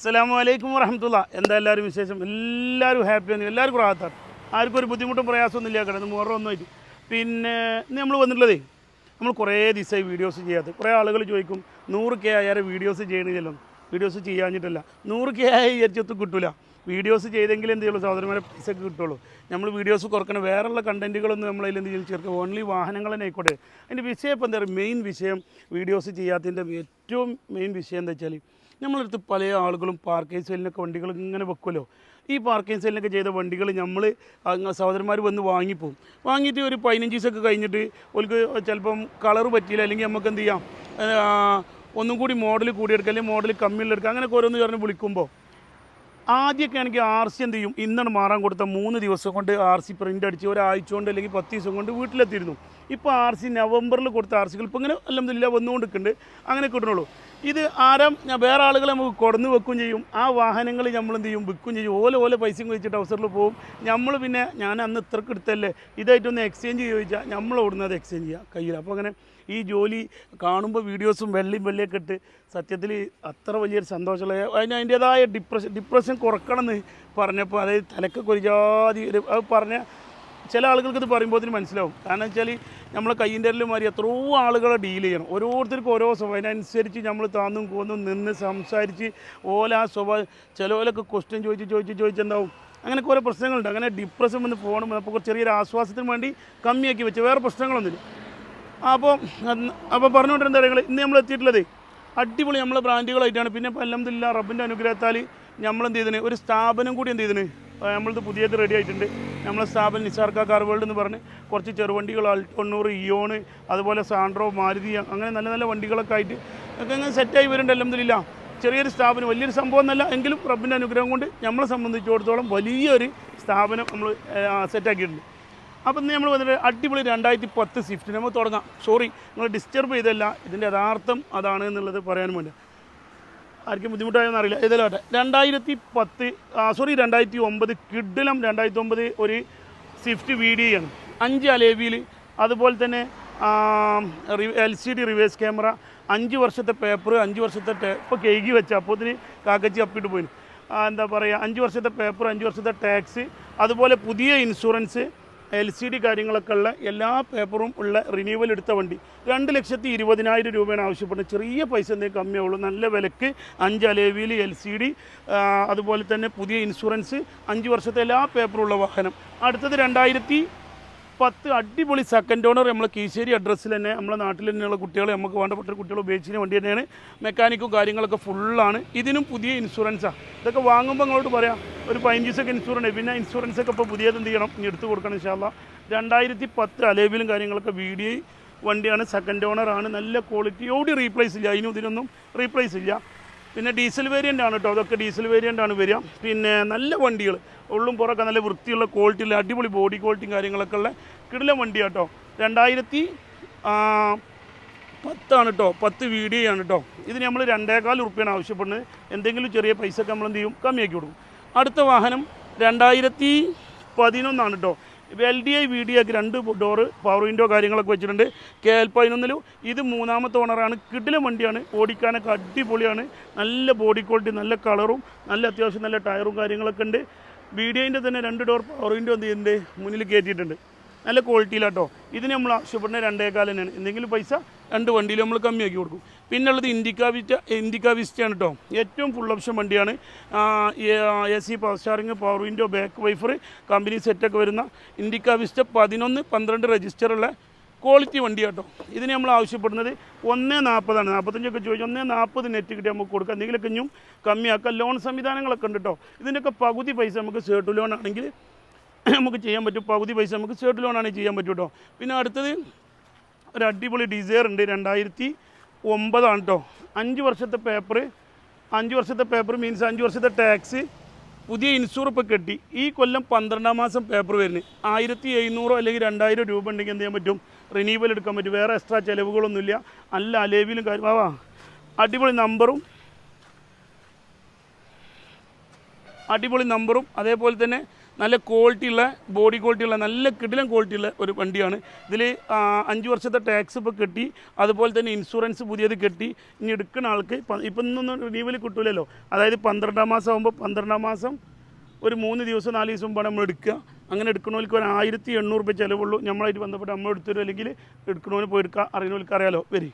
അസ്സലാമു വലൈക്കും വരഹമുല്ല എന്താ എല്ലാവരും വിശേഷം? എല്ലാവരും ഹാപ്പിയാണ് എല്ലാവർക്കും റാഹത്താണ് ആർക്കും ഒരു ബുദ്ധിമുട്ടും പ്രയാസമൊന്നും ഇല്ല കിടന്ന് മുറൊന്നുമായിട്ട് പിന്നെ ഇന്ന് നമ്മൾ വന്നിട്ടുള്ളതേ നമ്മൾ കുറേ ദിവസമായി വീഡിയോസ് ചെയ്യാത്ത. കുറേ ആളുകൾ ചോദിക്കും നൂറ് കെ ആയാലും വീഡിയോസ് ചെയ്യണില്ലല്ലോ? വീഡിയോസ് ചെയ്യാഞ്ഞിട്ടല്ല. നൂറ് കെ ആയി വിചാരിച്ചൊത്തും കിട്ടില്ല വീഡിയോസ് ചെയ്തെങ്കിൽ എന്ത് ചെയ്യുള്ളൂ? സഹോദരന്മാരെ പൈസ ഒക്കെ കിട്ടുള്ളൂ. നമ്മൾ വീഡിയോസ് കുറക്കണം വേറെയുള്ള കണ്ടന്റുകളൊന്നും നമ്മളതിൽ എന്ത് ചെയ്യും ചേർക്കുക ഓൺലി വാഹനങ്ങൾ തന്നെ ആയിക്കോട്ടെ. അതിന്റെ വിഷയം ഇപ്പോൾ എന്താ പറയുക? മെയിൻ വിഷയം വീഡിയോസ് ചെയ്യാത്തതിന്റെ ഏറ്റവും മെയിൻ വിഷയം എന്താ വെച്ചാൽ നമ്മളടുത്ത് പല ആളുകളും പാർക്കിംഗ് സെല്ലിനൊക്കെ വണ്ടികൾ ഇങ്ങനെ വെക്കുമല്ലോ. ഈ പാർക്കിംഗ് സെല്ലിനൊക്കെ ചെയ്ത വണ്ടികൾ നമ്മൾ സഹോദരന്മാർ വന്ന് വാങ്ങിപ്പോവും. വാങ്ങിയിട്ട് ഒരു പതിനഞ്ച് ദിവസമൊക്കെ കഴിഞ്ഞിട്ട് ഓർക്ക് ചിലപ്പം കളർ പറ്റിയില്ല അല്ലെങ്കിൽ നമുക്ക് എന്ത് ചെയ്യാം? ഒന്നും കൂടി മോഡൽ കൂടിയെടുക്കുക അല്ലെങ്കിൽ മോഡൽ കമ്മിയിലെടുക്കുക അങ്ങനെയൊക്കെ ഓരോന്ന് പറഞ്ഞ് വിളിക്കുമ്പോൾ ആദ്യമൊക്കെ ആണെങ്കിൽ ആർ സി എന്ത് ചെയ്യും? ഇന്നാണ് മാറാൻ കൊടുത്ത മൂന്ന് ദിവസം കൊണ്ട് ആർ സി പ്രിന്റ് അടിച്ച് ഒരാഴ്ച കൊണ്ട് അല്ലെങ്കിൽ പത്ത് ദിവസം കൊണ്ട് വീട്ടിലെത്തിയിരുന്നു. ഇപ്പോൾ ആർ സി നവംബറിൽ കൊടുത്ത ആർ സികൾ ഇപ്പോൾ ഇങ്ങനെ അല്ലെന്നില്ല വന്നുകൊണ്ടിരിക്കുന്നുണ്ട്. അങ്ങനെ കിട്ടണുള്ളൂ. ഇത് ആരാം വേറെ ആളുകളെ നമുക്ക് കൊടുന്ന് വെക്കുകയും ചെയ്യും. ആ വാഹനങ്ങൾ നമ്മൾ എന്ത് ചെയ്യും? വിൽക്കുകയും ചെയ്യും. ഓല ഓല പൈസയും വെച്ചിട്ട് അവസരത്തിൽ പോകും. നമ്മൾ പിന്നെ ഞാൻ അന്ന് ഇത്രക്ക് എടുത്തല്ലേ? ഇതായിട്ടൊന്ന് എക്സ്ചേഞ്ച് ചോദിച്ചാൽ നമ്മൾ ഓടുന്നത് എക്സ്ചേഞ്ച് ചെയ്യുക? കയ്യിൽ. അപ്പോൾ അങ്ങനെ ഈ ജോലി കാണുമ്പോൾ വീഡിയോസും വെള്ളിയും വെള്ളിയൊക്കെ ഇട്ട് സത്യത്തിൽ അത്ര വലിയൊരു സന്തോഷമുള്ള അതിന് അതിന്റേതായ ഡിപ്രഷൻ ഡിപ്രഷൻ കുറക്കണം എന്ന് പറഞ്ഞപ്പോൾ അതായത് തലക്കൊക്കെ ഒരു ജാതി ഒരു അത് പറഞ്ഞ ചില ആളുകൾക്ക് ഇത് പറയുമ്പോൾ അതിന് മനസ്സിലാവും. കാരണം വെച്ചാൽ നമ്മളെ കയ്യിന്റെ മാതിരി എത്രയോ ആളുകളെ ഡീൽ ചെയ്യണം. ഓരോരുത്തർക്കും ഓരോ സ്വഭാവം. അതിനനുസരിച്ച് നമ്മൾ താന്നും കോന്നും നിന്ന് സംസാരിച്ച് ഓല ആ സ്വഭാവം ചിലവരൊക്കെ ക്വസ്റ്റ്യൻ ചോദിച്ച് ചോദിച്ച് ചോദിച്ചുണ്ടാവും അങ്ങനെ കുറേ പ്രശ്നങ്ങളുണ്ട്. അങ്ങനെ ഡിപ്രഷൻ വന്ന് പോകണം അപ്പോൾ ചെറിയൊരു ആശ്വാസത്തിന് വേണ്ടി കമ്മിയാക്കി വെച്ച്. വേറെ പ്രശ്നങ്ങളൊന്നുമില്ല. അപ്പോൾ അപ്പോൾ പറഞ്ഞുകൊണ്ടിരുന്ന കാര്യങ്ങൾ ഇന്ന് നമ്മൾ എത്തിയിട്ടുള്ളത് അടിപൊളി നമ്മളെ ബ്രാൻഡുകളായിട്ടാണ്. പിന്നെ അലഹമില്ല റബ്ബിന്റെ അനുഗ്രഹത്താൽ നമ്മൾ എന്ത് ചെയ്തിന്? ഒരു സ്ഥാപനം കൂടി എന്ത് ചെയ്തിന്? നമ്മളിത് പുതിയത് റെഡി ആയിട്ടുണ്ട്. നമ്മളെ സ്ഥാപനം നിസാർക്ക കാർ വേൾഡ് എന്ന് പറഞ്ഞ് കുറച്ച് ചെറുവണ്ടികൾ അൾട്ടൊണ്ണൂറ് ഇയോണ് അതുപോലെ സാൻഡ്രോ മാരുതി അങ്ങനെ നല്ല നല്ല വണ്ടികളൊക്കെ ആയിട്ട് ഒക്കെ അങ്ങനെ സെറ്റായി വരുന്നുണ്ട് അലഹമില്ല ചെറിയൊരു സ്ഥാപനം വലിയൊരു സംഭവം എന്നല്ല എങ്കിലും റബ്ബിന്റെ അനുഗ്രഹം കൊണ്ട് നമ്മളെ സംബന്ധിച്ചിടത്തോളം വലിയൊരു സ്ഥാപനം നമ്മൾ സെറ്റാക്കിയിട്ടുണ്ട് അപ്പം ഇന്ന് നമ്മൾ വന്നിട്ട് അടിപൊളി രണ്ടായിരത്തി പത്ത് സ്വിഫ്റ്റ് നമുക്ക് തുടങ്ങാം. സോറി നിങ്ങൾ ഡിസ്റ്റർബ് ചെയ്തല്ല. ഇതിന്റെ യഥാർത്ഥം അതാണ് എന്നുള്ളത് പറയാൻ വേണ്ടി. ആർക്കും ബുദ്ധിമുട്ടായെന്ന് അറിയില്ല. ഏതായാലും ആട്ടെ രണ്ടായിരത്തി പത്ത് സോറി രണ്ടായിരത്തി ഒമ്പത് കിഡിലം രണ്ടായിരത്തി ഒമ്പത് ഒരു സ്വിഫ്റ്റ് വി ഡി ആണ് അഞ്ച് അലേവിയിൽ അതുപോലെ തന്നെ L C D reverse camera അഞ്ച് വർഷത്തെ പേപ്പർ അഞ്ച് വർഷത്തെ ഇപ്പോൾ കേകി വെച്ച അപ്പോൾ ഇതിന് കാക്കച്ചി അപ്പിട്ട് പോയി എന്താ പറയുക അഞ്ച് വർഷത്തെ പേപ്പർ അഞ്ച് വർഷത്തെ ടാക്സ് അതുപോലെ പുതിയ ഇൻഷുറൻസ് എൽ സി ഡി കാര്യങ്ങളൊക്കെ ഉള്ള എല്ലാ പേപ്പറും ഉള്ള റിന്യൂവൽ എടുത്ത വണ്ടി. രണ്ട് ലക്ഷത്തി ഇരുപതിനായിരം രൂപയാണ് ആവശ്യപ്പെടുന്നത്. ചെറിയ പൈസ എന്തെങ്കിലും കമ്മിയാവുള്ളൂ. നല്ല വിലക്ക് അഞ്ച് അലേവിയിൽ എൽ സി ഡി അതുപോലെ തന്നെ പുതിയ ഇൻഷുറൻസ് അഞ്ച് വർഷത്തെ എല്ലാ പേപ്പറുള്ള വാഹനം. അടുത്തത് രണ്ടായിരത്തി പത്ത് അടിപൊളി സെക്കൻഡ് ഓണർ നമ്മൾ കീശ്ശേരി അഡ്രസ്സിൽ തന്നെ നമ്മളെ നാട്ടിൽ തന്നെയുള്ള കുട്ടികൾ നമുക്ക് വേണ്ടപ്പെട്ട കുട്ടികൾ ഉപയോഗിച്ചിരുന്ന വണ്ടി തന്നെയാണ്. മെക്കാനിക്കും കാര്യങ്ങളൊക്കെ ഫുള്ളാണ് ഇതിനും പുതിയ ഇൻഷുറൻസാണ് ഇതൊക്കെ വാങ്ങുമ്പോൾ അങ്ങോട്ട് പറയാം. ഒരു പതിനഞ്ച് ദിവസമൊക്കെ ഇൻഷുറൻസ് പിന്നെ ഇൻഷുറൻസ് ഒക്കെ ഇപ്പോൾ പുതിയത് എന്ത് ചെയ്യണം? ഇനി എടുത്തു കൊടുക്കണം ഇൻഷാല്ല രണ്ടായിരത്തി പത്ത് അലേബിലും കാര്യങ്ങളൊക്കെ വീഡിയോ വണ്ടിയാണ്. സെക്കൻഡ് ഓണറാണ് നല്ല ക്വാളിറ്റിയോട് റീപ്ലേസ് ഇല്ല. അതിനും ഇതിനൊന്നും റീപ്ലേസ് ഇല്ല. പിന്നെ ഡീസൽ വേരിയന്റ് ആണ് കേട്ടോ. അതൊക്കെ ഡീസൽ വേരിയന്റ് ആണ് വരിക. പിന്നെ നല്ല വണ്ടികൾ ഉള്ളും പുറമൊക്കെ നല്ല വൃത്തിയുള്ള ക്വാളിറ്റിയുള്ള അടിപൊളി ബോഡി ക്വാളിറ്റിയും കാര്യങ്ങളൊക്കെ ഉള്ള കിടിലം വണ്ടി കേട്ടോ രണ്ടായിരത്തി പത്താണ് കേട്ടോ പത്ത് വീഡിയോ ആണ് കേട്ടോ ഇതിന് നമ്മൾ രണ്ടേകാൽ ഉറുപ്പ്യാണ് ആവശ്യപ്പെടുന്നത്. എന്തെങ്കിലും ചെറിയ പൈസ ഒക്കെ നമ്മൾ എന്ത് ചെയ്യും? കമ്മിയാക്കി കൊടുക്കും. അടുത്ത വാഹനം രണ്ടായിരത്തി പതിനൊന്നാണ് കേട്ടോ L D I V D രണ്ട് ഡോറ് പവർ വിൻഡോ കാര്യങ്ങളൊക്കെ വെച്ചിട്ടുണ്ട്. കെ എൽ പതിനൊന്നിലും ഇത് മൂന്നാമത്തെ ഓണറാണ് കിടിലും വണ്ടിയാണ്. ഓടിക്കാനൊക്കെ അടിപൊളിയാണ്. നല്ല ബോഡി ക്വാളിറ്റി നല്ല കളറും നല്ല അത്യാവശ്യം നല്ല ടയറും കാര്യങ്ങളൊക്കെ ഉണ്ട്. വി ഡി ഐന്റെ തന്നെ രണ്ട് ഡോർ പവർ വിൻഡോ എന്ത് ചെയ്യുന്നുണ്ട്? മുന്നിൽ കയറ്റിയിട്ടുണ്ട്. നല്ല ക്വാളിറ്റിയിലാട്ടോ ഇതിന് നമ്മൾ ആവശ്യപ്പെടുന്ന രണ്ടേക്കാൽ തന്നെയാണ്. എന്തെങ്കിലും പൈസ രണ്ട് വണ്ടിയിൽ നമ്മൾ കമ്മിയാക്കി കൊടുക്കും. പിന്നെ ഉള്ളത് ഇൻഡിക്ക വിറ്റ ഇൻഡിക്ക വിസ്റ്റയാണ് കേട്ടോ ഏറ്റവും ഫുൾ ഓപ്ഷൻ വണ്ടിയാണ്. A C power steering power window back wiper company സെറ്റൊക്കെ വരുന്ന ഇൻഡിക്ക വിസ്റ്റ പതിനൊന്ന് പന്ത്രണ്ട് രജിസ്റ്ററുള്ള ക്വാളിറ്റി വണ്ടി കേട്ടോ. ഇതിന് നമ്മൾ ആവശ്യപ്പെടുന്നത് ഒന്ന് നാൽപ്പതാണ് നാൽപ്പത്തഞ്ചൊക്കെ ചോദിച്ചു. ഒന്ന് നാൽപ്പത് നെറ്റ് കിട്ടി നമുക്ക് കൊടുക്കാം. എന്തെങ്കിലുമൊക്കെ ഇനിയും കമ്മിയാക്കാം. ലോൺ സംവിധാനങ്ങളൊക്കെ ഉണ്ട് കേട്ടോ. ഇതിന്റെയൊക്കെ പകുതി പൈസ നമുക്ക് സേട്ട് ലോൺ ആണെങ്കിൽ നമുക്ക് ചെയ്യാൻ പറ്റും. പകുതി പൈസ നമുക്ക് സേട്ട് ലോൺ ആണെങ്കിൽ ചെയ്യാൻ പറ്റും കേട്ടോ. പിന്നെ അടുത്തത് ഒരു അടിപൊളി ഡിസയർ ഉണ്ട്. രണ്ടായിരത്തി ഒമ്പതാണ് കേട്ടോ. അഞ്ച് വർഷത്തെ പേപ്പർ അഞ്ച് വർഷത്തെ പേപ്പർ മീൻസ് അഞ്ച് വർഷത്തെ ടാക്സ് പുതിയ ഇൻഷുറപ്പ് കെട്ടി. ഈ കൊല്ലം പന്ത്രണ്ടാം മാസം പേപ്പർ വരുന്നത്. ആയിരത്തി എഴുന്നൂറോ അല്ലെങ്കിൽ രണ്ടായിരം രൂപ ഉണ്ടെങ്കിൽ എന്ത് ചെയ്യാൻ പറ്റും? റിനീവൽ എടുക്കാൻ പറ്റും. വേറെ എക്സ്ട്രാ ചിലവുകളൊന്നുമില്ല. നല്ല അലേവിലും കാര്യം. അടിപൊളി നമ്പറും അടിപൊളി നമ്പറും അതേപോലെ തന്നെ നല്ല ക്വാളിറ്റിയുള്ള ബോഡി ക്വാളിറ്റിയുള്ള നല്ല കിടിലം ക്വാളിറ്റിയുള്ള ഒരു വണ്ടിയാണ്. ഇതിൽ അഞ്ച് വർഷത്തെ ടാക്സ് ഇപ്പോൾ കെട്ടി അതുപോലെ തന്നെ ഇൻഷുറൻസ് പുതിയത് കെട്ടി ഇനി എടുക്കുന്ന ആൾക്ക് ഇപ്പം ഇന്നൊന്നും റിന്യൂവൽ കിട്ടൂലല്ലോ. അതായത് പന്ത്രണ്ടാം മാസം ആകുമ്പോൾ പന്ത്രണ്ടാം മാസം ഒരു മൂന്ന് ദിവസം നാല് ദിവസം മുമ്പാണ് നമ്മൾ എടുക്കുക. അങ്ങനെ എടുക്കണവർക്ക് ഒരു ആയിരത്തി എണ്ണൂറ് രൂപ ചിലവുള്ളൂ. നമ്മളായിട്ട് ബന്ധപ്പെട്ട് നമ്മൾ എടുത്തരും അല്ലെങ്കിൽ എടുക്കണവന് പോയി എടുക്കുക അറിയുന്നവർക്ക് അറിയാലോ. വരി.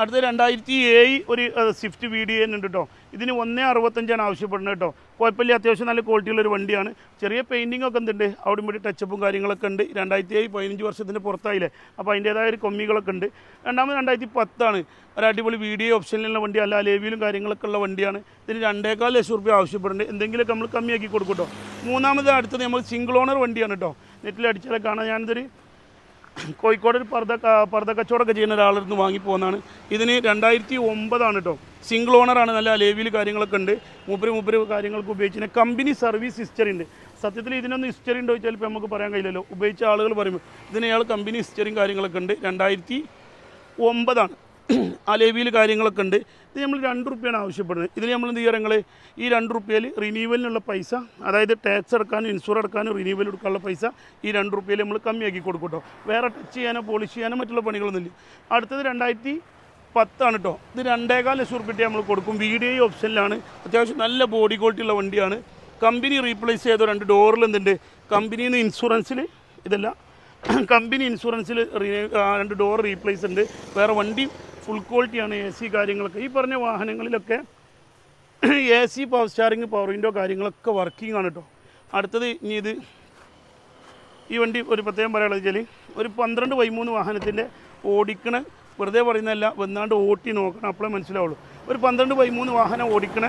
അടുത്ത രണ്ടായിരത്തി ഏഴ് ഒരു സ്വിഫ്റ്റ് വി ഡി ഉണ്ട് കേട്ടോ ഇതിന് ഒന്നേ അറുപത്തഞ്ചാണ് ആവശ്യപ്പെടുന്നത് കേട്ടോ കുഴപ്പമില്ല അത്യാവശ്യം നല്ല ക്വാളിറ്റിയുള്ള ഒരു വണ്ടിയാണ്. ചെറിയ പെയിന്റിംഗ് ഒക്കെ എന്തുണ്ട് അവിടെ ഇവിടെ ടച്ചപ്പും കാര്യങ്ങളൊക്കെ ഉണ്ട്. രണ്ടായിരത്തി ഏഴ് പതിനഞ്ച് വർഷത്തിന് പുറത്തായില്ലേ? അപ്പോൾ അതിന്റേതായ ഒരു കൊമ്മികളൊക്കെ ഉണ്ട്. രണ്ടാമത് രണ്ടായിരത്തി പത്താണ്. ഒരു അടിപൊളി വീഡിയോ ഓപ്ഷനിലുള്ള വണ്ടി അല്ല ലേവിയിലും കാര്യങ്ങളൊക്കെ ഉള്ള വണ്ടിയാണ്. ഇതിന് രണ്ടേകാൽ ലക്ഷം റുപ്യ ആവശ്യപ്പെടുന്നുണ്ട്. എന്തെങ്കിലുമൊക്കെ നമ്മൾ കമ്മിയാക്കി കൊടുക്കും കേട്ടോ മൂന്നാമത് അടുത്തത് നമ്മൾ സിംഗിൾ ഓണർ വണ്ടിയാണ് കേട്ടോ നെറ്റിൽ അടിച്ചാലൊക്കെ കാണാൻ ഞാനിതൊരു കോഴിക്കോട് ഒരു പർദ്ദ പർദ്ദ കച്ചവടമൊക്കെ ചെയ്യുന്ന ഒരാളിരുന്ന് വാങ്ങി പോകുന്നതാണ് ഇതിന് രണ്ടായിരത്തി ഒമ്പതാണ് കേട്ടോ സിംഗിൾ ഓണറാണ് നല്ല അലേവിയിൽ കാര്യങ്ങളൊക്കെ ഉണ്ട്. മൂപ്പര് മൂപ്പര് കാര്യങ്ങൾക്ക് ഉപയോഗിച്ചിന്. കമ്പനി സർവീസ് ഹിസ്റ്ററി ഉണ്ട്. സത്യത്തിൽ ഇതിനൊന്നും ഹിസ്റ്ററി ഉണ്ടോ ചിലപ്പോൾ നമുക്ക് പറയാൻ കഴിയില്ലല്ലോ. ഉപയോഗിച്ച ആളുകൾ പറയുമ്പോൾ ഇതിന് ഇയാൾ കമ്പനി ഹിസ്റ്ററിയും കാര്യങ്ങളൊക്കെ ഉണ്ട്. രണ്ടായിരത്തി ഒമ്പതാണ്. ആ ലേവിയിൽ കാര്യങ്ങളൊക്കെ ഉണ്ട്. ഇത് നമ്മൾ രണ്ട് റുപ്യാണ് ആവശ്യപ്പെടുന്നത്. ഇതിൽ നമ്മൾ എന്ത് ചെയ്യുക ഈ രണ്ട് റുപ്യയിൽ റിന്യൂവലിനുള്ള പൈസ അതായത് ടാക്സ് അടക്കാനും ഇൻഷുർ അടക്കാനും റിന്യൂവൽ എടുക്കാനുള്ള പൈസ ഈ രണ്ട് റുപ്യയിൽ നമ്മൾ കമ്മിയാക്കി കൊടുക്കും കേട്ടോ. വേറെ ടച്ച് ചെയ്യാനോ പോളിഷ് ചെയ്യാനോ മറ്റുള്ള പണികളൊന്നുമില്ല അടുത്തത് രണ്ടായിരത്തി പത്താണ് കേട്ടോ. ഇത് രണ്ടേകാൽ ലക്ഷം റുപ്യ നമ്മൾ കൊടുക്കും. വീഡിയോ ഓപ്ഷനിലാണ് അത്യാവശ്യം നല്ല ബോഡി ക്വാളിറ്റി ഉള്ള വണ്ടിയാണ്. കമ്പനി റീപ്ലേസ് ചെയ്ത രണ്ട് ഡോറിൽ എന്തുണ്ട്? കമ്പനിയിൽ നിന്ന് ഇൻഷുറൻസിൽ ഇതല്ല. കമ്പനി ഇൻഷുറൻസിൽ രണ്ട് ഡോർ റീപ്ലേസ് ഉണ്ട്. വേറെ വണ്ടി ഫുൾ ക്വാളിറ്റിയാണ് എ സി കാര്യങ്ങളൊക്കെ. ഈ പറഞ്ഞ വാഹനങ്ങളിലൊക്കെ A C power steering power window കാര്യങ്ങളൊക്കെ വർക്കിംഗ് ആണ് കേട്ടോ അടുത്തത് ഇനി ഇത് ഈ വണ്ടി ഒരു പ്രത്യേകം പറയാനുള്ളത് വെച്ചാൽ ഒരു പന്ത്രണ്ട് പതിമൂന്ന് വാഹനത്തിന്റെ ഓടിക്കണ വെറുതെ പറയുന്നതല്ല വന്നാണ്ട് ഓട്ടി നോക്കണം അപ്പോഴേ മനസ്സിലാവുള്ളൂ. ഒരു പന്ത്രണ്ട് പതിമൂന്ന് വാഹനം ഓടിക്കണ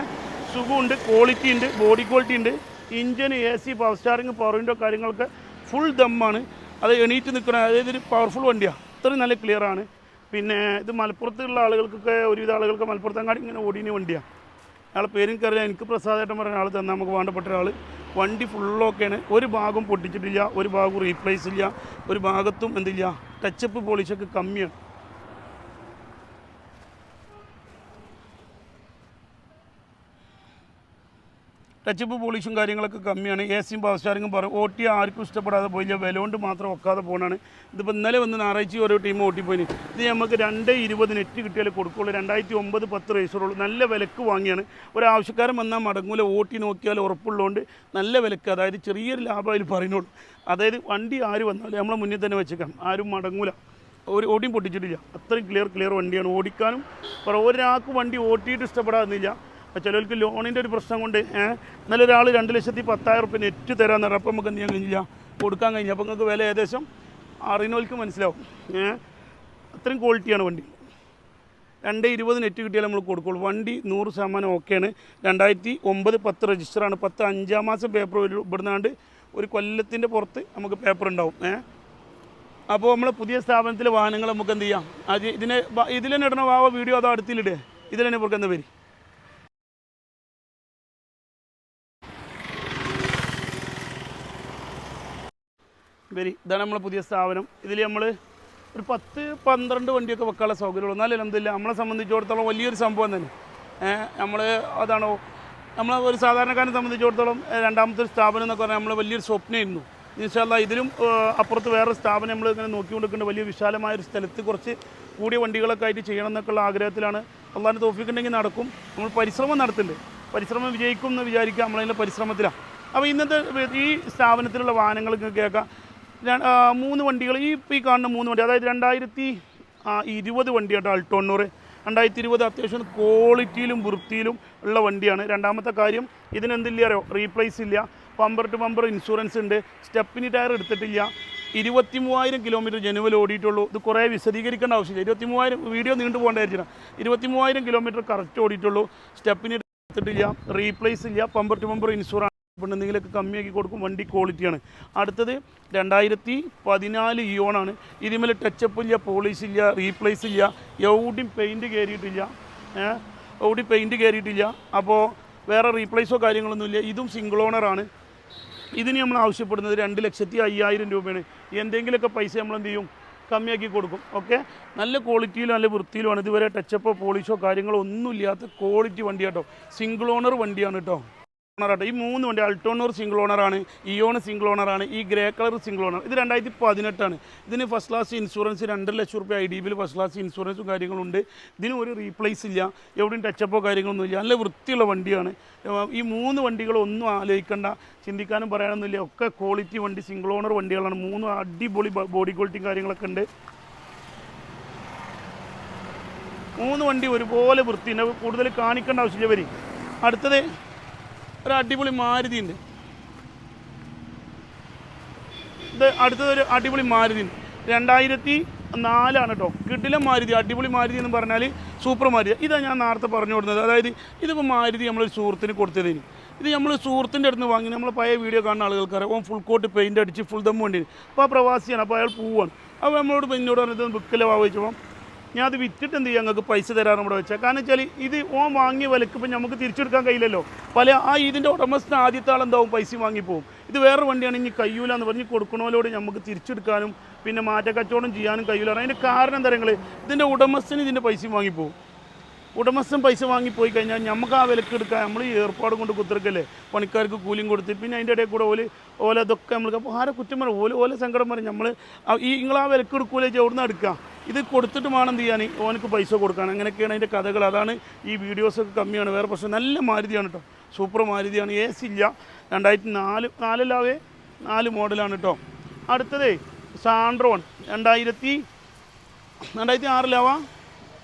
സുഖമുണ്ട് ക്വാളിറ്റി ഉണ്ട് ബോഡി ക്വാളിറ്റി ഉണ്ട് ഇഞ്ചിന് A C power steering power window കാര്യങ്ങളൊക്കെ ഫുൾ ദമ്മാണ്. അത് എണീറ്റ് നിൽക്കുന്ന അതായത് ഒരു പവർഫുൾ വണ്ടിയാണ് അത്രയും നല്ല ക്ലിയർ ആണ്. പിന്നെ ഇത് മലപ്പുറത്തുള്ള ആളുകൾക്കൊക്കെ ഒരുവിധ ആളുകൾക്ക് മലപ്പുറത്തങ്ങാടി ഇങ്ങനെ ഓടിന് വണ്ടിയാണ് അയാളെ പേരും കയറിയാൽ എനിക്ക് പ്രസാദേട്ടൻ പറഞ്ഞ ആൾ തന്നെ നമുക്ക് വേണ്ടപ്പെട്ട ഒരാൾ വണ്ടി ഫുള്ളൊക്കെയാണ് ഒരു ഭാഗം പൊട്ടിച്ചിട്ടില്ല ഒരു ഭാഗം റീപ്ലേസ് ഇല്ല ഒരു ഭാഗത്തും എന്തില്ല ടച്ചപ്പ് പോളിഷൊക്കെ കമ്മിയാണ് ടച്ചപ്പ് പോളിഷും കാര്യങ്ങളൊക്കെ കമ്മിയാണ്. എ സിയും പവർ സ്റ്റാറിങ്ങും പറയും ഓട്ടി ആർക്കും ഇഷ്ടപ്പെടാതെ പോയില്ല. വില കൊണ്ട് മാത്രം ഒക്കാതെ പോകണാണ് ഇതിപ്പോൾ ഇന്നലെ വന്ന് ഞായറാഴ്ച ഓരോ ടീം ഓട്ടിപ്പോയിന് ഇത് നമുക്ക് രണ്ട് ഇരുപത് നെറ്റ് കിട്ടിയാലേ കൊടുക്കുള്ളൂ. രണ്ടായിരത്തി ഒമ്പത് പത്ത് റേസറുള്ളൂ നല്ല വിലക്ക് വാങ്ങിയാണ്. ഒരാവശ്യക്കാരൻ വന്നാൽ മടങ്ങൂല. ഓട്ടി നോക്കിയാൽ ഉറപ്പുള്ളതുകൊണ്ട് നല്ല വിലക്ക് അതായത് ചെറിയൊരു ലാഭം അതിൽ പറയുന്നുള്ളൂ. അതായത് വണ്ടി ആര് വന്നാലും നമ്മളെ മുന്നിൽ തന്നെ വെച്ചേക്കാം. ആരും മടങ്ങൂല. ഒരു ഓടിയും പൊട്ടിച്ചിട്ടില്ല. അത്രയും ക്ലിയർ ക്ലിയർ വണ്ടിയാണ്. ഓടിക്കാനും ഒരാൾക്ക് വണ്ടി ഓട്ടിയിട്ട് ഇഷ്ടപ്പെടാതില്ല അപ്പോൾ ചിലർക്ക് ലോണിന്റെ ഒരു പ്രശ്നം കൊണ്ട് എന്നാലും ഒരാൾ രണ്ട് ലക്ഷത്തി പത്തായിരം റുപ്യ നെറ്റ് തരാമെന്ന് പറഞ്ഞു അപ്പോൾ നമുക്ക് എന്ത് ചെയ്യാൻ കഴിഞ്ഞില്ല? കൊടുക്കാൻ കഴിഞ്ഞില്ല. അപ്പോൾ നിങ്ങൾക്ക് വില ഏകദേശം അറിയുന്നവർക്ക് മനസ്സിലാവും. അത്രയും ക്വാളിറ്റിയാണ് വണ്ടി. രണ്ട് ഇരുപത് നെറ്റ് കിട്ടിയാൽ നമ്മൾ കൊടുക്കുള്ളൂ. വണ്ടി നൂറ് ശതമാനം ഓക്കെയാണ് രണ്ടായിരത്തി ഒമ്പത് പത്ത് രജിസ്റ്ററാണ് പത്ത് അഞ്ചാം മാസം പേപ്പർ ഇവിടുന്നാണ്ട് ഒരു കൊല്ലത്തിന്റെ പുറത്ത് നമുക്ക് പേപ്പർ ഉണ്ടാവും. ഏഹ് അപ്പോൾ നമ്മൾ പുതിയ സ്ഥാപനത്തിലെ വാഹനങ്ങൾ നമുക്ക് എന്ത് ചെയ്യാം? അത് ഇതിനെ ഇതിൽ ഇടണ? വാവ വീഡിയോ അതോ അടുത്തിലിടുക ഇതിൽ തന്നെ ഇവർക്ക് എന്താ പേര് വരി ഇതാണ് നമ്മളെ പുതിയ സ്ഥാപനം. ഇതിൽ നമ്മൾ ഒരു പത്ത് പന്ത്രണ്ട് വണ്ടിയൊക്കെ വെക്കാനുള്ള സൗകര്യമുള്ളൂ. എന്നാലും എന്തില്ല നമ്മളെ സംബന്ധിച്ചിടത്തോളം വലിയൊരു സംഭവം തന്നെ. നമ്മൾ അതാണോ നമ്മളെ ഒരു സാധാരണക്കാരനെ സംബന്ധിച്ചിടത്തോളം രണ്ടാമത്തെ ഒരു സ്ഥാപനം എന്നൊക്കെ പറഞ്ഞാൽ നമ്മൾ വലിയൊരു സ്വപ്നമായിരുന്നു ഇൻഷാല്ല ഇതിലും അപ്പുറത്ത് വേറെ സ്ഥാപനം നമ്മൾ ഇങ്ങനെ നോക്കിക്കൊണ്ടിരിക്കേണ്ട വലിയ വിശാലമായ ഒരു സ്ഥലത്ത് കുറച്ച് കൂടിയ വണ്ടികളൊക്കെ ആയിട്ട് ചെയ്യണം എന്നൊക്കെയുള്ള ആഗ്രഹത്തിലാണ്. അള്ളാഹാന്റെ തോഫിക്കുണ്ടെങ്കിൽ നടക്കും. നമ്മൾ പരിശ്രമം നടത്തുന്നുണ്ട്. പരിശ്രമം വിജയിക്കും എന്ന് വിചാരിക്കുക നമ്മളതിന്റെ പരിശ്രമത്തിലാണ്. അപ്പോൾ ഇന്നത്തെ ഈ സ്ഥാപനത്തിലുള്ള വാഹനങ്ങൾക്ക് കേൾക്കാം. മൂന്ന് വണ്ടികൾ. ഈ ഈ കാണുന്ന മൂന്ന് വണ്ടി അതായത് രണ്ടായിരത്തി ഇരുപത് വണ്ടിയാട്ടോ അൾട്ടോണ്ണൂറ് രണ്ടായിരത്തി ഇരുപത് അത്യാവശ്യം ക്വാളിറ്റിയിലും വൃത്തിയിലും ഉള്ള വണ്ടിയാണ്. രണ്ടാമത്തെ കാര്യം ഇതിനെന്തില്ല അറിയോ? റീപ്ലേസ് ഇല്ല. പമ്പർ ടു പമ്പർ ഇൻഷുറൻസ് ഉണ്ട്. സ്റ്റെപ്പിനി ടയർ എടുത്തിട്ടില്ല. ഇരുപത്തി മൂവായിരം കിലോമീറ്റർ ജനുവൽ ഓടിയിട്ടുള്ളൂ. ഇത് കുറേ വിശദീകരിക്കേണ്ട ആവശ്യമില്ല. ഇരുപത്തി മൂവായിരം വീഡിയോ നീണ്ടു പോകേണ്ടായിരിക്കണം ഇരുപത്തി മൂവായിരം കിലോമീറ്റർ കറക്റ്റ് ഓടിയിട്ടുള്ളൂ. സ്റ്റെപ്പിനി എടുത്തിട്ടില്ല. റീപ്ലേസ് ഇല്ല. പമ്പർ ടു പമ്പർ ഇൻഷുറൻസ് പിന്നെ എന്തെങ്കിലുമൊക്കെ കമ്മിയാക്കി കൊടുക്കും വണ്ടി ക്വാളിറ്റിയാണ് അടുത്തത് രണ്ടായിരത്തി പതിനാല് ഇയോണാണ് ഇതിമേൽ ടച്ചപ്പ് ഇല്ല പോളിഷ് ഇല്ല റീപ്ലേസ് ഇല്ല എവിടെയും പെയിന്റ് കയറിയിട്ടില്ല എവിടെയും പെയിന്റ് കയറിയിട്ടില്ല അപ്പോൾ വേറെ റീപ്ലേസോ കാര്യങ്ങളൊന്നുമില്ല ഇതും സിംഗിൾ ഓണറാണ് ഇതിന് നമ്മൾ ആവശ്യപ്പെടുന്നത് രണ്ട് ലക്ഷത്തി അയ്യായിരം രൂപയാണ്. എന്തെങ്കിലുമൊക്കെ പൈസ നമ്മൾ എന്ത് ചെയ്യും? കമ്മിയാക്കി കൊടുക്കും. ഓക്കെ നല്ല ക്വാളിറ്റിയിലും നല്ല വൃത്തിയിലുമാണ്. ഇതുവരെ ടച്ചപ്പോ പോളിഷോ കാര്യങ്ങളോ ഒന്നും ഇല്ലാത്ത ക്വാളിറ്റി വണ്ടിയാട്ടോ. സിംഗിൾ ഓണർ വണ്ടിയാണ് കേട്ടോ ഓണറാട്ടോ ഈ മൂന്ന് വണ്ടി അൾട്ടോണൂർ സിംഗിൾ ഓണറാണ് ഇയോൺ സിംഗിൾ ഓണറാണ് ഈ ഗ്രേ കളർ സിംഗിൾ ഓണർ ഇത് രണ്ടായിരത്തി പതിനെട്ടാണ് ഇതിന് ഫസ്റ്റ് ക്ലാസ് ഇൻഷുറൻസ് രണ്ടര ലക്ഷം റുപ്യ ഐ ഡി ബിയിൽ ഫസ്റ്റ് ക്ലാസ് ഇൻഷുറൻസും കാര്യങ്ങളുണ്ട് ഇതിന് ഒരു റീപ്ലേസ് ഇല്ല എവിടെയും ടച്ചപ്പോ കാര്യങ്ങളൊന്നും ഇല്ല. നല്ല വൃത്തിയുള്ള വണ്ടിയാണ്. ഈ മൂന്ന് വണ്ടികളൊന്നും ആലോചിക്കേണ്ട ചിന്തിക്കാനും പറയാനൊന്നുമില്ല. ഒക്കെ ക്വാളിറ്റി വണ്ടി സിംഗിൾ ഓണർ വണ്ടികളാണ്. മൂന്ന് അടിപൊളി ബോഡി ക്വാളിറ്റിയും കാര്യങ്ങളൊക്കെ ഉണ്ട്. മൂന്ന് വണ്ടി ഒരുപോലെ വൃത്തിയുണ്ട്. കൂടുതൽ കാണിക്കേണ്ട ആവശ്യമില്ല വരി അടുത്തത് ഒരു അടിപൊളി മാരുതി ഉണ്ട് ഇത് അടുത്തത് ഒരു അടിപൊളി മാരുതി. രണ്ടായിരത്തി നാലാണ് കേട്ടോ കിടില മാരുതി അടിപൊളി മാരുതി എന്ന് പറഞ്ഞാൽ സൂപ്പർ മാരുതി. ഇതാണ് ഞാൻ നേരത്തെ പറഞ്ഞു കൊടുത്തത്. അതായത് ഇതിപ്പോൾ മാരുതി നമ്മളൊരു സുഹൃത്തിന് കൊടുത്തതിന്. ഇത് നമ്മൾ സുഹൃത്തിന്റെ അടുത്ത് വാങ്ങി നമ്മൾ പഴയ വീഡിയോ കാണുന്ന ആളുകൾക്കറിയാം. ഓൻ ഫുൾ കോട്ട് പെയിന്റ് അടിച്ച് ഫുൾ ദം വേണ്ടി അപ്പോൾ ആ പ്രവാസിയാണ് അപ്പോൾ അയാൾ പോവാണ്. അപ്പോൾ നമ്മളോട് പെയിന്റോട് പറഞ്ഞിട്ട് ബുക്കിലെ വായിച്ചപ്പോൾ ഞാൻ അത് വിറ്റിട്ട് എന്ത് ചെയ്യാം? ഞങ്ങൾക്ക് പൈസ തരാൻ നമ്മുടെ വെച്ചാൽ കാരണം വെച്ചാൽ ഇത് ഓൻ വാങ്ങിയ വിലക്ക് ഇപ്പം നമുക്ക് തിരിച്ചെടുക്കാൻ കഴിയില്ലല്ലോ. പല ആ ഇതിന്റെ ഉടമസ്ഥ ആദ്യത്തെ ആളെന്താവും പൈസ വാങ്ങിപ്പോവും ഇത് വേറെ വണ്ടിയാണ്. ഇനി കയ്യൂല എന്ന് പറഞ്ഞ് കൊടുക്കണോലോട് നമുക്ക് തിരിച്ചെടുക്കാനും പിന്നെ മാറ്റക്കച്ചവടം ചെയ്യാനും കയ്യൂലാണ് അതിന്റെ കാരണം എന്താ പറയുക ഇതിന്റെ ഉടമസ്ഥന് ഇതിന്റെ പൈസ വാങ്ങിപ്പോവും ഉടമസ്ഥൻ പൈസ വാങ്ങി പോയി കഴിഞ്ഞാൽ നമുക്ക് ആ വിലക്ക് എടുക്കാൻ നമ്മൾ ഈ ഏർപ്പാട് കൊണ്ട് കുത്തിറക്കല്ലേ പണിക്കാർക്ക് കൂലിയും കൊടുത്ത്. പിന്നെ അതിന്റെ ഇടയിൽ കൂടെ ഓൽ ഓല അതൊക്കെ നമ്മൾ അപ്പോൾ ആരെ കുറ്റം പറയും? ഓല ഓല സങ്കടം പറയും. നമ്മൾ ഈ നിങ്ങൾ ആ വിലക്ക് എടുക്കൂലേ എവിടുന്ന് എടുക്കുക ഇത് കൊടുത്തിട്ട് വേണം എന്ത് ചെയ്യാൻ ഓനക്ക് പൈസ കൊടുക്കാൻ. അങ്ങനെയൊക്കെയാണ് അതിന്റെ കഥകൾ. അതാണ് ഈ വീഡിയോസൊക്കെ കമ്മിയാണ്. വേറെ പ്രശ്നം. നല്ല മാരുതിയാണ് കേട്ടോ. സൂപ്പർ മാരുതിയാണ്. എ സി ഇല്ല. രണ്ടായിരത്തി നാല് നാലല്ലാവേ നാല് മോഡലാണ് കേട്ടോ. അടുത്തതേ സാൻഡ്രോൺ. രണ്ടായിരത്തി രണ്ടായിരത്തി ആറിലാവാ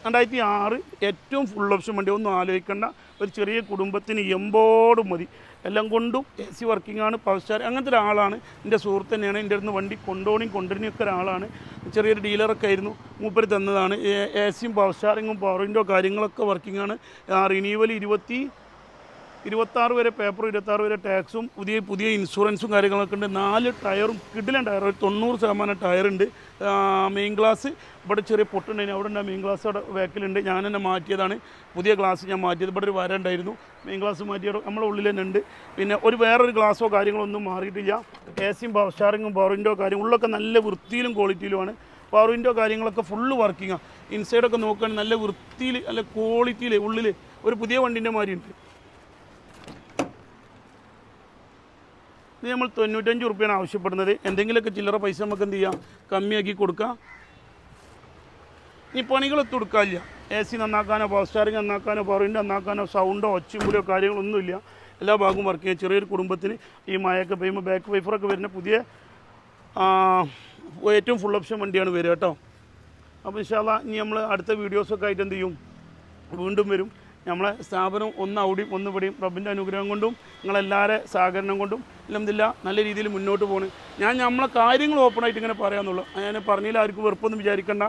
രണ്ടായിരത്തി ആറ് ഏറ്റവും ഫുൾ ഓപ്ഷൻ വണ്ടി. ഒന്നും ആലോചിക്കേണ്ട. ഒരു ചെറിയ കുടുംബത്തിന് എമ്പോട് മതി. എല്ലാം കൊണ്ടും എ സി വർക്കിംഗ് ആണ് പവർ സ്റ്റാർ അങ്ങനത്തെ ഒരാളാണ്. എന്റെ സുഹൃത്ത് തന്നെയാണ്. എന്റെ അടുത്ത് വണ്ടി കൊണ്ടോണിയും കൊണ്ടുവരുന്നൊക്കെ ഒരാളാണ്. ചെറിയൊരു ഡീലറൊക്കെ ആയിരുന്നു. മൂപ്പര് തന്നതാണ്. എ സിയും പവർ സ്റ്റാറിങ്ങും പവർ വിൻഡോ കാര്യങ്ങളൊക്കെ വർക്കിംഗ് ആണ്. റിനീവൽ ഇരുപത്തി ഇരുപത്താറ് വരെ പേപ്പർ ഇരുപത്താറ് വരെ ടാക്സും പുതിയ പുതിയ ഇൻഷുറൻസും കാര്യങ്ങളൊക്കെ ഉണ്ട്. നാല് ടയറും കിടിലൻ ടയർ ഒരു തൊണ്ണൂറ് ശതമാനം ടയറുണ്ട് മെയിൻ ഗ്ലാസ് ഇവിടെ ചെറിയ പൊട്ടുണ്ടായിരുന്നു അവിടെ ഉണ്ട് മെയിൻ ഗ്ലാസ് അവിടെ വേക്കിലുണ്ട് ഞാൻ തന്നെ മാറ്റിയതാണ്. പുതിയ ഗ്ലാസ് ഞാൻ മാറ്റിയത്. ഇവിടെ ഒരു വര ഉണ്ടായിരുന്നു. മെയിൻ ഗ്ലാസ് മാറ്റിയത് നമ്മളെ ഉള്ളിൽ തന്നെ ഉണ്ട്. പിന്നെ ഒരു വേറൊരു ഗ്ലാസ്സോ കാര്യങ്ങളോ ഒന്നും മാറിയിട്ടില്ല. എ സിയും പവർ സ്റ്റാറിങ്ങും പവർ വിൻഡോ കാര്യം ഉള്ളൊക്കെ നല്ല വൃത്തിയിലും ക്വാളിറ്റിയിലുമാണ് പവർ വിൻഡോ കാര്യങ്ങളൊക്കെ ഫുള്ള് വർക്കിങ്ങാണ് ഇൻസൈഡൊക്കെ നോക്കുകയാണെങ്കിൽ നല്ല വൃത്തിയിൽ നല്ല ക്വാളിറ്റിയിൽ ഉള്ളിൽ ഒരു പുതിയ വണ്ടിന്റെ മാതിരിയുണ്ട് ഇത് നമ്മൾ തൊണ്ണൂറ്റഞ്ച് റുപ്യാണ് ആവശ്യപ്പെടുന്നത്. എന്തെങ്കിലുമൊക്കെ ചില്ലറ പൈസ നമുക്ക് എന്ത് ചെയ്യാം? കമ്മിയാക്കി കൊടുക്കാം. ഈ പണികളൊത്തു കൊടുക്കാനില്ല. എ സി നന്നാക്കാനോ പവർ സ്റ്റാറിങ് നന്നാക്കാനോ പവറിന്റെ നന്നാക്കാനോ സൗണ്ടോ ഒച്ചയും കാര്യങ്ങളൊന്നുമില്ല എല്ലാ ഭാഗവും വർക്ക് ചെയ്യുക ചെറിയൊരു കുടുംബത്തിന് ഈ മഴയൊക്കെ പെയ്യുമ്പോൾ ബാക്ക് വൈഫറൊക്കെ വരുന്ന പുതിയ ഏറ്റവും ഫുൾ ഓപ്ഷൻ വണ്ടിയാണ് വരിക കേട്ടോ. അപ്പോൾ ഇൻഷാല്ല ഇനി നമ്മൾ അടുത്ത വീഡിയോസൊക്കെ ആയിട്ട് എന്ത് ചെയ്യും? വീണ്ടും വരും. നമ്മളെ സ്ഥാപനം ഒന്ന് അവിടെയും ഒന്ന് ഇവിടെയും അനുഗ്രഹം കൊണ്ടും നിങ്ങളെല്ലാവരുടെ സഹകരണം കൊണ്ടും ഇല്ലെന്നില്ല നല്ല രീതിയിൽ മുന്നോട്ട് പോകണം ഞാൻ നമ്മളെ കാര്യങ്ങൾ ഓപ്പണായിട്ട് ഇങ്ങനെ പറയാമെന്നുള്ളൂ ഞാൻ പറഞ്ഞതിൽ ആർക്കും വെറുപ്പൊന്നും വിചാരിക്കേണ്ട.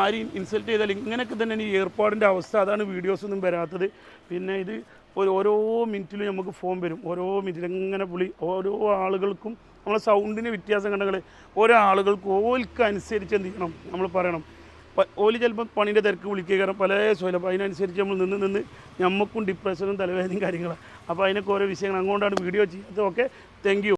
ആരെയും ഇൻസൾട്ട് ചെയ്താൽ ഇങ്ങനെയൊക്കെ തന്നെ ഈ ഏർപ്പാടിന്റെ അവസ്ഥ. അതാണ് വീഡിയോസൊന്നും വരാത്തത്. പിന്നെ ഇത് ഒരു ഓരോ മിനിറ്റിലും നമുക്ക് ഫോൺ വരും. ഓരോ മിനിറ്റിലും ഇങ്ങനെ പുളി ഓരോ ആളുകൾക്കും നമ്മളെ സൗണ്ടിന് വ്യത്യാസം കണ്ടെങ്കിൽ ഓരോ ആളുകൾക്ക് ഓൽക്ക് അനുസരിച്ച് എന്ത് ചെയ്യണം? നമ്മൾ പറയണം. ഓൽ ചിലപ്പോൾ പണീന്റെ തിരക്ക് വിളിക്കുക കാരണം പല സ്വലം അപ്പോൾ അതിനനുസരിച്ച് നമ്മൾ നിന്ന് നിന്ന് നമുക്കും ഡിപ്രഷനും തലവേദനയും കാര്യങ്ങളാണ് അപ്പോൾ അതിനൊക്കെ ഓരോ വിഷയങ്ങൾ. അങ്ങോട്ടാണ് വീഡിയോ ചെയ്യുന്നത്. Okay thank